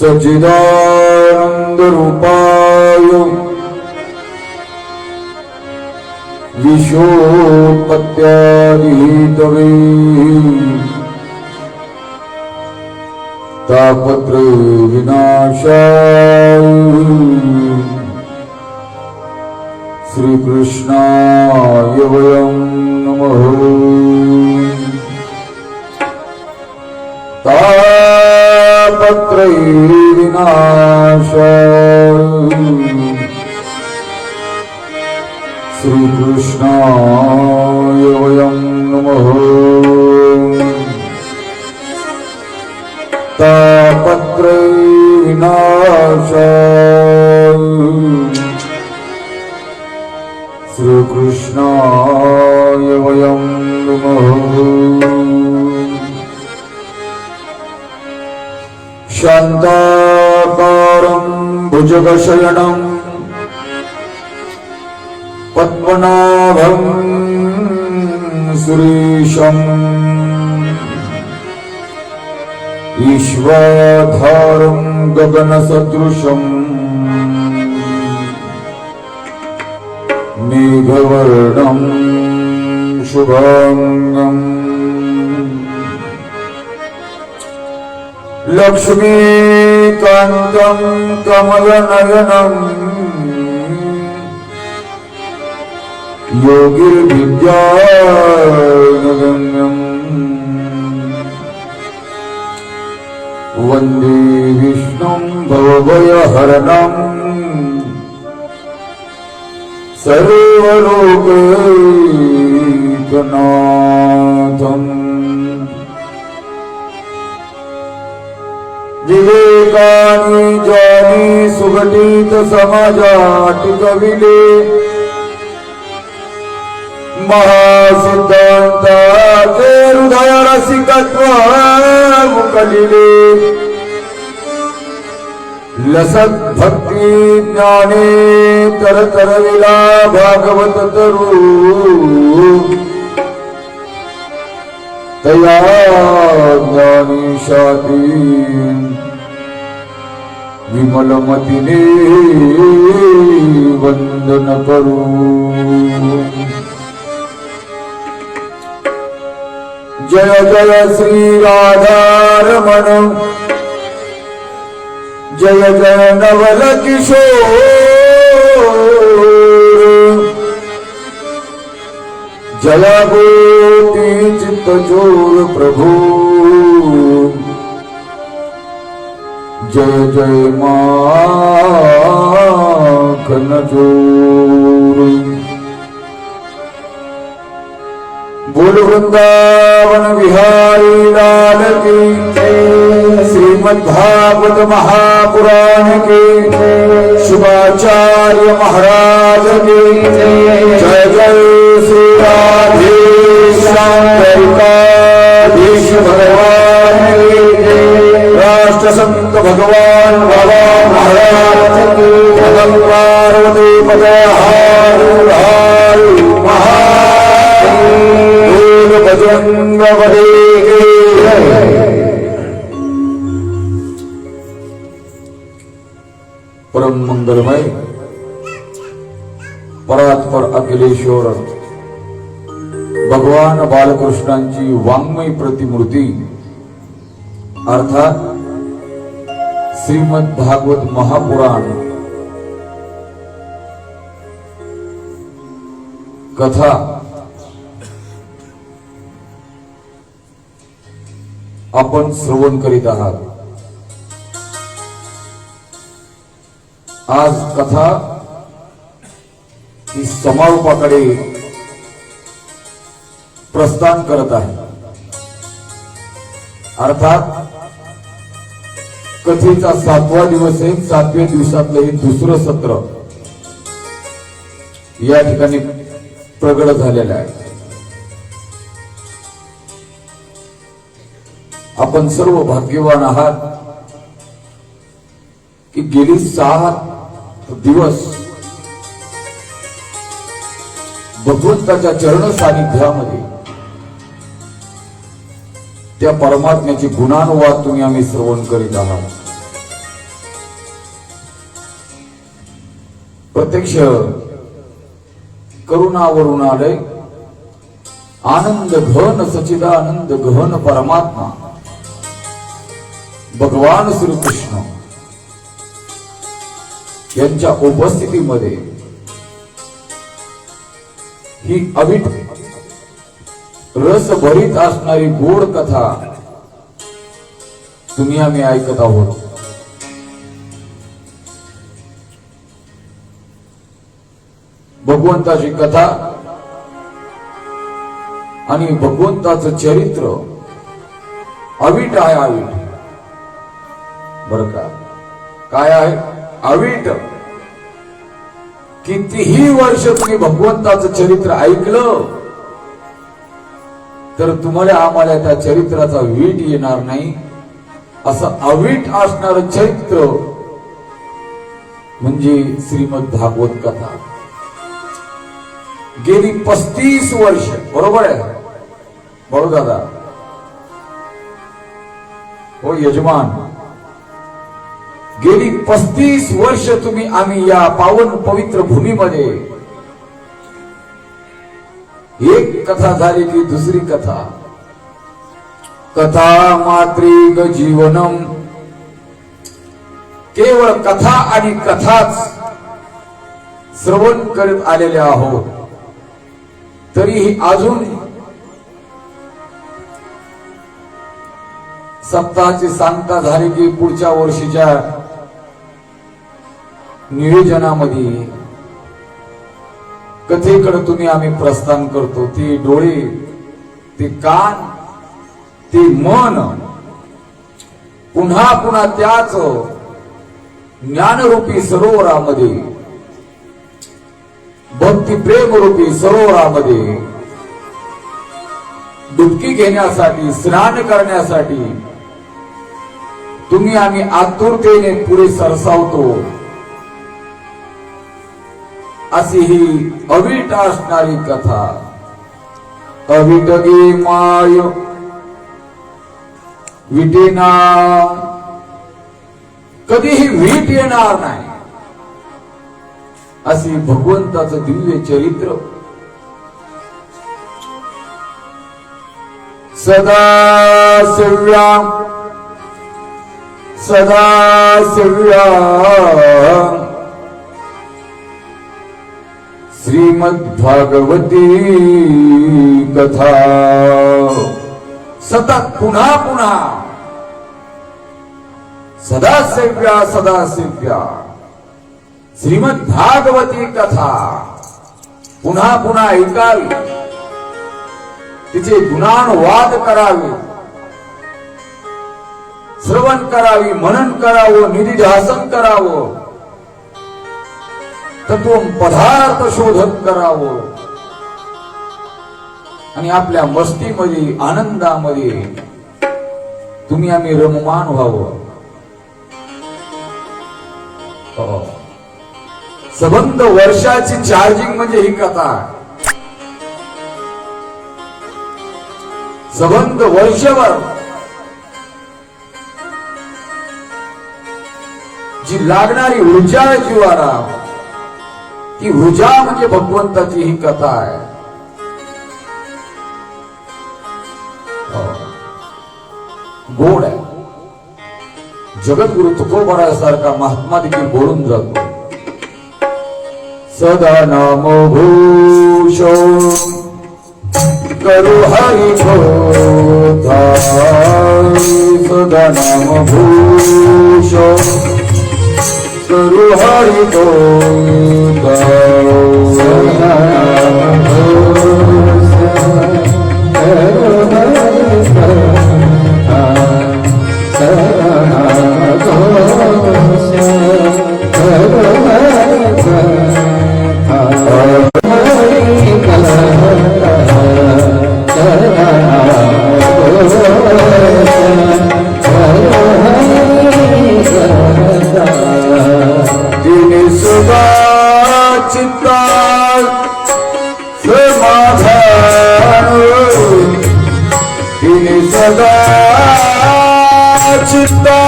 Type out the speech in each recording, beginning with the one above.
सचिदानन्दरूपाय सचिदानन्दरूपायशोपत्यापत्रे तापत्रविनाशाय श्रीकृष्णाय वयं नमो। पत्रै विनाश श्रीकृष्णा योऽयम् महू तपत्रै भुजगशयनम् पद्मनाभं सुरेशम्। ईश्वरधारं गगनसदृशम्। मेघवर्णं शुभाङ्गम् कमलनयनम् योगिर्विद्यानगम्यम् वन्दे विष्णुं भवभयहरणम् सर्वलोकैकनाथम् विवेकानी जानी सुगटित समाजाति कविले महासिद्धांत के हृदय रसिकत्व लसत भक्ति ज्ञाने तर तर विला भागवत तरू तया ज्ञानिशाती विमलमतीने वंदन करू जय जय श्री राधारमण जय जय नवल किशोर जय જયાગોપી ચિત્તજોર પ્રભુ જય જય માનજોર બોલ વૃંદાવન વિહારી લાલ કી श्रीमद्भागवत महापुराण के शुभाचार्य महाराज के जय जय श्री राधे श्यामकाधीश भगवान के राष्ट्र संत भगवान बाबा महाराज के भगवान पार्वती पद हार हार महादेव बजरंग बली की। परम मंगलमय। परात्पर अखिलेश्वर। भगवान बालकृष्णांची वाङ्मय प्रतिमूर्ती। अर्थात श्रीमद भागवत महापुराण। कथा। आपण श्रवण करीत आहात। आज कथा ही समारोपाकडे प्रस्थान करत आहे. अर्थात कथेचा सातवा दिवस आहे सातव्या दिवसातलं हे दुसरं सत्र या ठिकाणी प्रगट झालेलं आहे. आपण सर्व भाग्यवान आहात की गेली सहा दिवस. भगवंताच्या चरण सानिध्यामध्ये. त्या परमात्म्याची गुणानुवाद तुम्ही आम्ही श्रवण करीत आहात. प्रत्यक्ष करुणावरून आलय. आनंद घन सचिदानंद घन परमात्मा. भगवान श्रीकृष्ण. यांच्या उपस्थितीमध्ये ही अविट रस भरीत असणारी गोड कथा तुम्ही आम्ही ऐकत आहोत. भगवंताची कथा आणि भगवंताचं चरित्र अवीट आहे अवीट. बर का? काय आहे? अवीट कितीही वर्ष तुम्ही भगवंताचं चरित्र ऐकलं तर तुम्हाला आम्हाला त्या चरित्राचा वीट येणार नाही. असं अवीट असणार चरित्र म्हणजे श्रीमद भागवत कथा. गेली पस्तीस वर्ष बरोबर आहे? बरोबर दादा? हो यजमान. गेली पस्तीस वर्ष तुम्ही आम्ही या पावन पवित्र भूमीमध्ये. एक कथा झाली की दुसरी कथा. कथा मात्रिक जीवनम. केवळ कथा आणि कथाच श्रवण करत आलेले आहोत. तरीही अजून सप्ताहाची सांगता झाली की पुढच्या वर्षीच्या नियोजनामध्ये कथेकडे तुम्ही आम्ही प्रस्थान करतो. ती डोळे ते कान ते मन पुन्हा पुन्हा त्याच ज्ञानरूपी सरोवरामध्ये भक्ती प्रेमरूपी सरोवरामध्ये डुबकी घेण्यासाठी स्नान करण्यासाठी तुम्ही आम्ही आतुरतेने पुढे सरसावतो. अशी ही अवीट असणारी कथा. अवीट गे माय. विटेना कधीही वीट येणार नाही. अशी भगवंताचं दिव्य चरित्र. सदा शिव्या सदा शिव्या श्रीमद भागवती कथा। सतत पुन्हा पुन्हा सदा सेव्या सदा सेव्या श्रीमद भागवती कथा। पुन्हा पुन्हा ऐकावी। तिचे गुणानुवाद करावे। श्रवण करावी, मनन करावं, निधिध्यासन करावं। तत्व पदार्थ शोधन करावं. आणि आपल्या मस्तीमध्ये आनंदामध्ये तुम्ही आम्ही रममान व्हावं. हो. सबंध वर्षाची चार्जिंग म्हणजे ही कथा. सबंध वर्षभर जी लागणारी ऊर्जा जीवाराम जीवाला ती ऊर्जा म्हणजे भगवंताची ही कथा आहे. हो. गोड आहे. जगद्गुरु तुकोबरासारखा महात्मा देखील बोलून जातो. सदा नाम भूषो. करू हरी सदा नाम भूषो. करू हरी दिने चित्तात समाधान तिने सदा चित्ता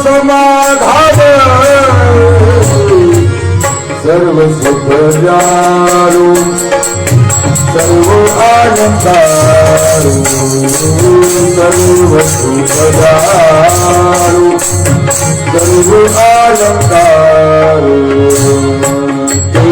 समाधान सर्व सुख जाणू सर्व आनंदारू सर्व सुख जाणू सर्व आनंदारू।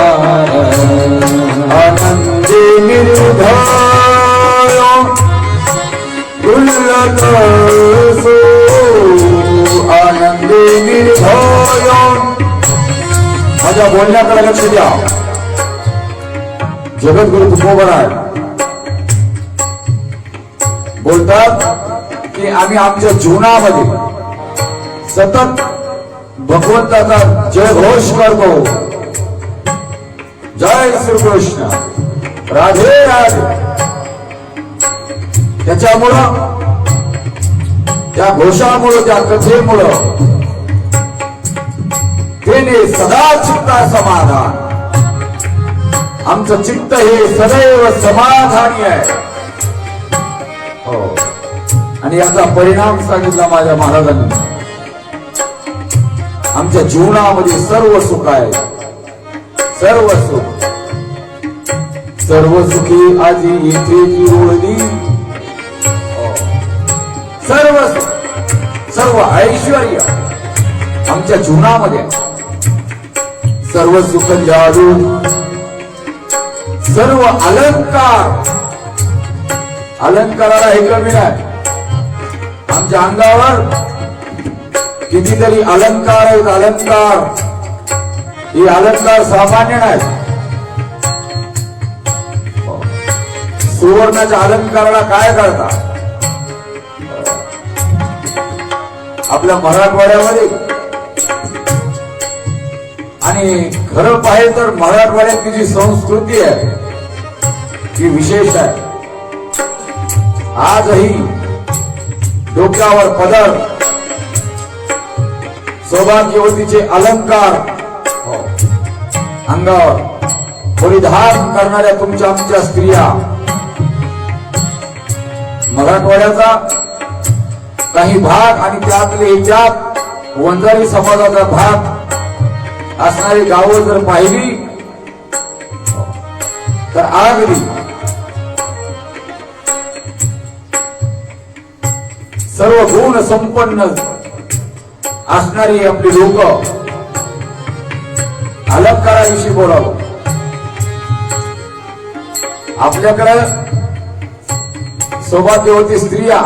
चित्ता समाधान तेरे सदा चित्ता समाधान सर्व आनंदे निर्भय उल्लसो आनंदे निर्भय माझ्या बोलण्याकडे लक्ष द्या जगद्गुरु तुकोबराय बोलतात की आम्ही आमच्या जीवनामध्ये सतत भगवंताचा जयघोष करतो जय श्रीकृष्ण राधे राधे. त्याच्यामुळं त्या घोषामुळं त्या कथेमुळं तेने सदा चित्ता समाधान. आमचं चित्त हे सदैव समाधानी आहे. हो. आणि याचा परिणाम सांगितला माझ्या महाराजांनी. आमच्या जीवनामध्ये सर्व सुख आहे. सर्व सुख. हो. सर्व सुखी आजी येथे जी सर्व सर्व ऐश्वर्य आमच्या जीवनामध्ये. सर्व सुख जाडू. सर्व अलंकार. अलंकाराला हे कमी नाही. आमच्या अंगावर कितीतरी अलंकार आहेत अलंकार. हे अलंकार सामान्य नाही सुवर्णाच्या अलंकाराला काय करता? आपल्या मराठवाड्यामध्ये? आणि खरं पाहिजे तर मराठवाड्यातली जी संस्कृती आहे ती विशेष आहे. आजही डोक्यावर पदर सौभाग्यवतीचे अलंकार हो, अंगावर परिधान करणाऱ्या तुमच्या आमच्या स्त्रिया मराठवाड्याचा काही भाग आणि त्यातले त्यात वंजारी समाजाचा भाग असणारी गावं जर पाहिली तर आगरी सर्व गुण संपन्न असणारी आपली लोक अलंकाराविषयी बोलावं. आपल्याकडं सौभाग्यवती स्त्रिया.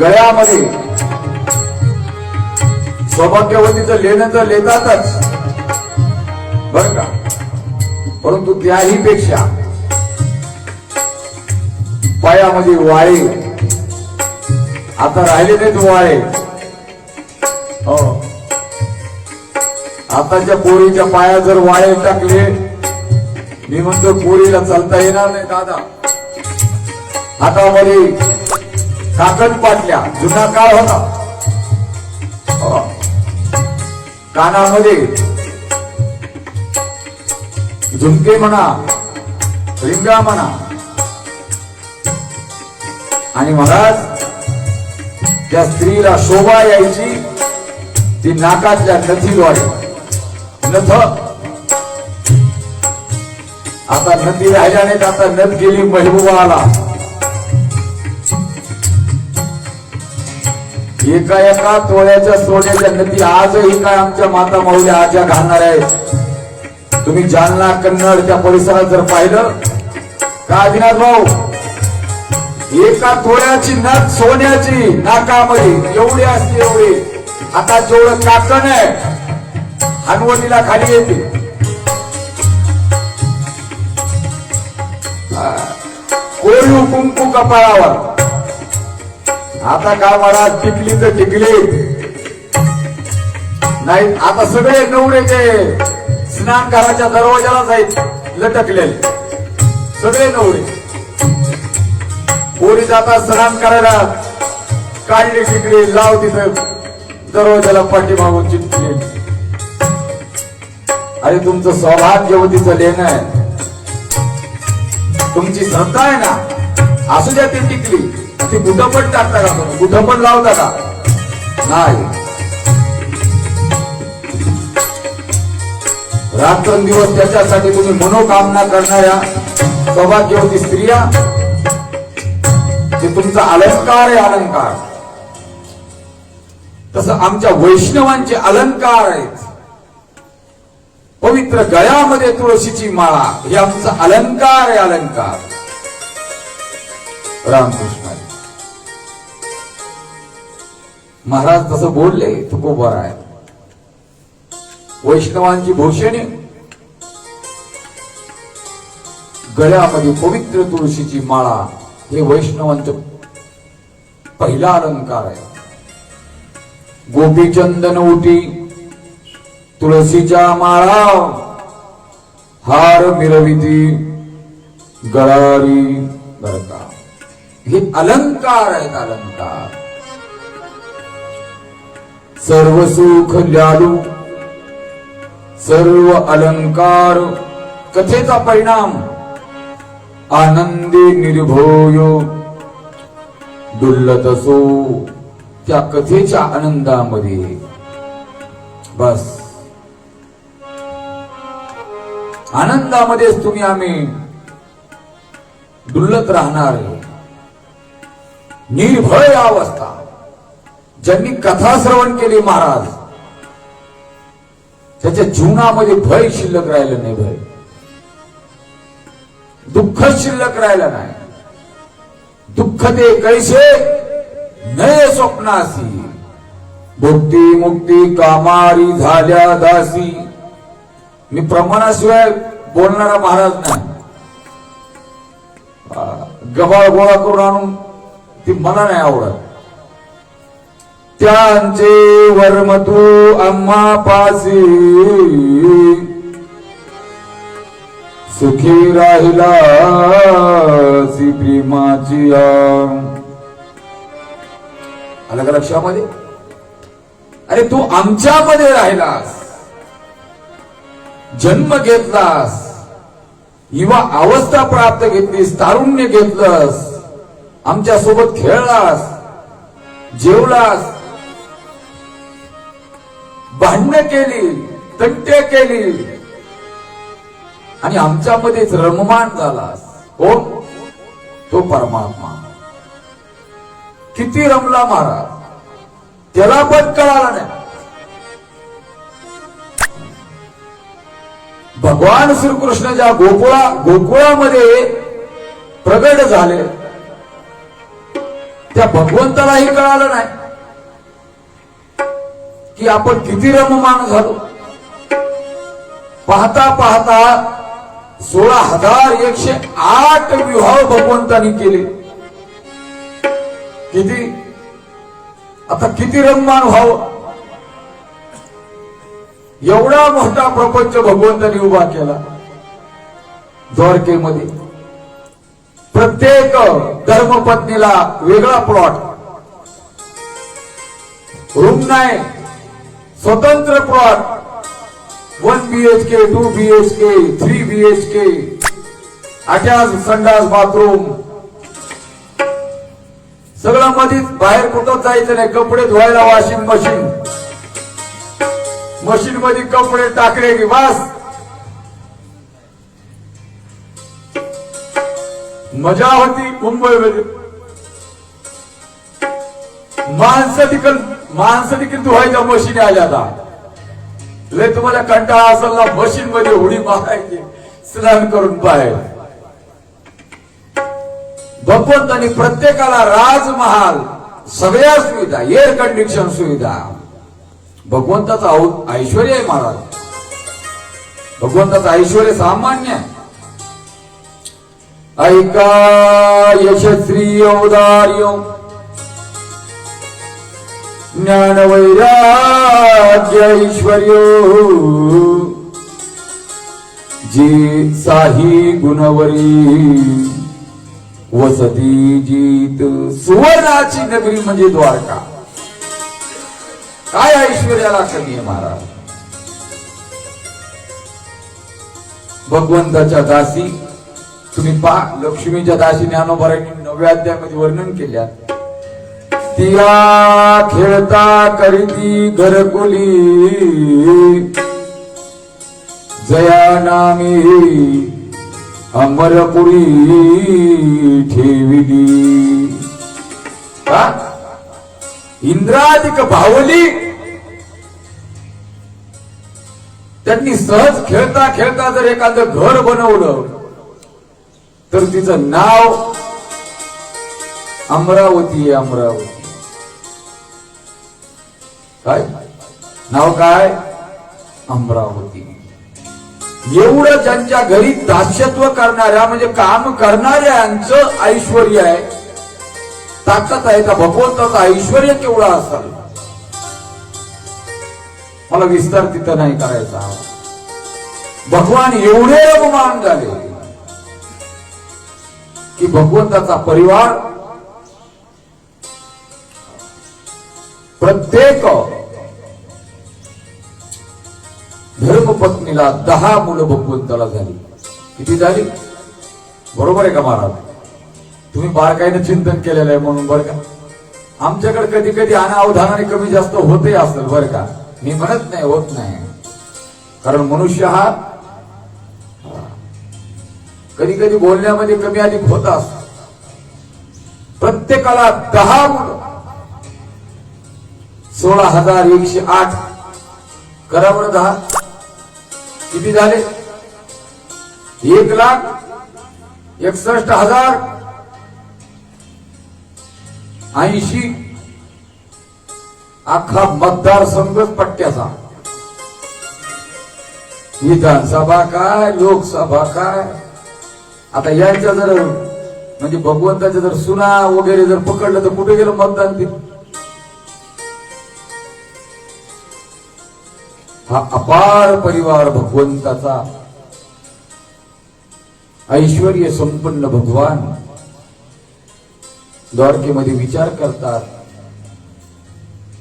गळ्यामध्ये. सौभाग्यवतीचं लेणं तर लेतातच. बर का? परंतु त्याही पेक्षा पायामध्ये वाळे. आता राहिले नाहीत वाळे. हो. आताच्या पोरीच्या पाया जर वाळे टाकले मी म्हणतो पोरीला चालता येणार नाही दादा. हातामध्ये काकण पाटल्या. जुना काळ होता. हो. कानामध्ये झुमके म्हणा रिंगा म्हणा. आणि महाराज त्या स्त्रीला शोभा यायची ती नाकातल्या नथीद्वारे. नथ आता नदी राहिल्या नाहीत आता नद गेली महबूबा आला एका एका तोळ्याच्या सोन्याच्या नदी आजही काय आमच्या माता माऊल्या आज्या घालणार आहेत? तुम्ही जालना कन्नड त्या परिसरात जर पाहिलं का आदिनाथ भाऊ? एका तोळ्याची नद सोन्याची नाकामध्ये एवढी असते एवढी. आता जेवढं काकण आहे हनवटीला खाली येते. कोरीव कुंकू कपाळावर. आता काय म्हणा टिकली तर टिकली. नाही आता सगळे नवरे ते स्नानघराच्या दरवाजालाच आहेत लटकलेले. सगळे नवरे. पोरी जातात स्नान करायला काढली टिकली लाव तिथं. दरवाजाला पाठीमागून चिटकले अरे तुमचं सौभाग्यवतीचं लेणं आहे. तुमची श्रद्धा आहे ना असू द्या ती टिकली ती कुठं पण टाकता का तुम्ही कुठं पण लावता का नाही. रात्रंदिवस त्याच्यासाठी तुम्ही मनोकामना करणाऱ्या सौभाग्यवती स्त्रिया ते तुमचा अलंकार आहे अलंकार. तसं आमच्या वैष्णवांचे अलंकार आहेत. पवित्र गळ्यामध्ये तुळशीची माळा हे आमचा अलंकार आहे अलंकार. रामकृष्ण महाराज तसं बोलले तुकोबर आहे. वैष्णवांची भूषणे. गळ्यामध्ये पवित्र तुळशीची माळा हे वैष्णवांचं पहिला अलंकार आहे. गोपीचंदन उटी तुळशीच्या माळा हार मिरविती गळारी बरका हे अलंकार आहेत अलंकार. सर्व सुख ल्यालू सर्व अलंकार कथेचा परिणाम आनंदी निर्भोय डुल्लत असो त्या कथेच्या आनंदामध्ये. बस. आनंदामध्येच तुम्ही आम्ही डुल्लत राहणार निर्भय अवस्था. ज्यांनी कथा श्रवण केली महाराज त्याच्या जीवनामध्ये भय शिल्लक राहिलं नाही भय. दुःख शिल्लक राहिलं नाही. दुःख ते कैसे? नये स्वप्नासी. भुक्ती मुक्ती कामारी झाल्या दासी. मी प्रमाणाशिवाय बोलणारा महाराज नाही. गबाळ गोळा करून आणून ती मला नाही आवडत. त्यांचे वर्म तू अम्मा पासी. सुखी राहिला सी प्रेमाची आम. आलं का लक्षामध्ये? अरे तू आमच्यामध्ये राहिलास. जन्म घेतलास युवा अवस्था प्राप्त घेतलीस तारुण्य घेतलंस आमच्यासोबत खेळलास जेवलास भांडणं केली तंटे केली आणि आमच्यामध्येच रममान झालास. कोण तो परमात्मा. किती रमला महाराज? त्याला पण कळाला नाही. भगवान श्रीकृष्ण ज्या गोकुळा गोकुळामध्ये प्रगट झाले. त्या भगवंतालाही कळालं नाही की आपण किती रममान झालो. पाहता पाहता सोळा हजार एकशे आठ विवाह भगवंतानी केले. किती? आता किती रममान व्हावं? एवढा मोठा प्रपंच भगवंतानी उभा केला. द्वारकेमध्ये. प्रत्येक धर्मपत्नीला वेगळा प्लॉट रूम नाही. स्वतंत्र plot one BHK two BHK three BHK attach संडास बाथरूम सगळं मधीच बाहेर कुठं जायचं नाही. कपडे धुवायला वॉशिंग मशीन मशीन मध्ये कपडे टाकले की बस. मजा होती मुंबईमध्ये. माणसं तिकड माणसं देखील धुवायच्या मशीन आल्या आता. लय तुम्हाला कंटाळा असेल ना मशीन मध्ये उडी मारायची स्नान करून बाहेर. भगवंतानी प्रत्येकाला राजमहाल सगळ्या सुविधा एअर कंडिशन सुविधा. भगवंताचं औ- ऐश्वर आहे महाराज. भगवंताचं ऐश्वर्य सामान्य ऐका यशस्वी औदार्य. ज्ञान वैराग्य भाग्य जी साही गुणवरी वसती जीत सुवर्णाची नगरी म्हणजे द्वारका. काय ऐश्वर्याला कमी आहे महाराज भगवंताच्या दासी तुम्ही पा लक्ष्मीच्या दासी ज्ञानोबरांनी नव्या अध्यायामध्ये वर्णन केल्या. तिया खेळता करीती घरकुली. जया नामी अमरपुरी ठेविली. का इंद्राधिक भावली त्यांनी सहज खेळता खेळता जर एखादं घर बनवलं तर तिचं नाव अमरावती अमरावती. काय? नाव काय? अमरावती. एवढं ज्यांच्या घरी दास्यत्व करणाऱ्या म्हणजे काम करणाऱ्यांचं ऐश्वर आहे ताकद आहे का? भगवंताचं ऐश्वर केवढं असाल? मला विस्तार तिथं नाही करायचा. भगवान एवढे अपमान झाले की भगवंताचा परिवार प्रत्येक धर्मपत्नीला दहा मुलं भगवंताला झाली. किती झाली? बरोबर आहे का महाराज? तुम्ही बारकाईनं चिंतन केलेलं आहे म्हणून बरं का? आमच्याकडे कधी कधी अनावधानाने कमी जास्त होते असेल बरं का? मी म्हणत नाही होत नाही. कारण मनुष्य हा कधी कधी बोलण्यामध्ये कमी अधिक होत असत. प्रत्येकाला दहा मुलं सोळा हजार एकशे आठ. करा बरं दहा. किती झाले? एक लाख एकसष्ट हजार ऐंशी. अख्खा मतदारसंघच पट्ट्याचा. विधानसभा काय लोकसभा काय? आता यांच्या जर म्हणजे भगवंताच्या जर सुना वगैरे जर पकडलं तर कुठे गेलं मतदान ते? हा अपार परिवार भगवंताचा. ऐश्वर्य संपन्न भगवान. द्वारकेमध्ये विचार करतात.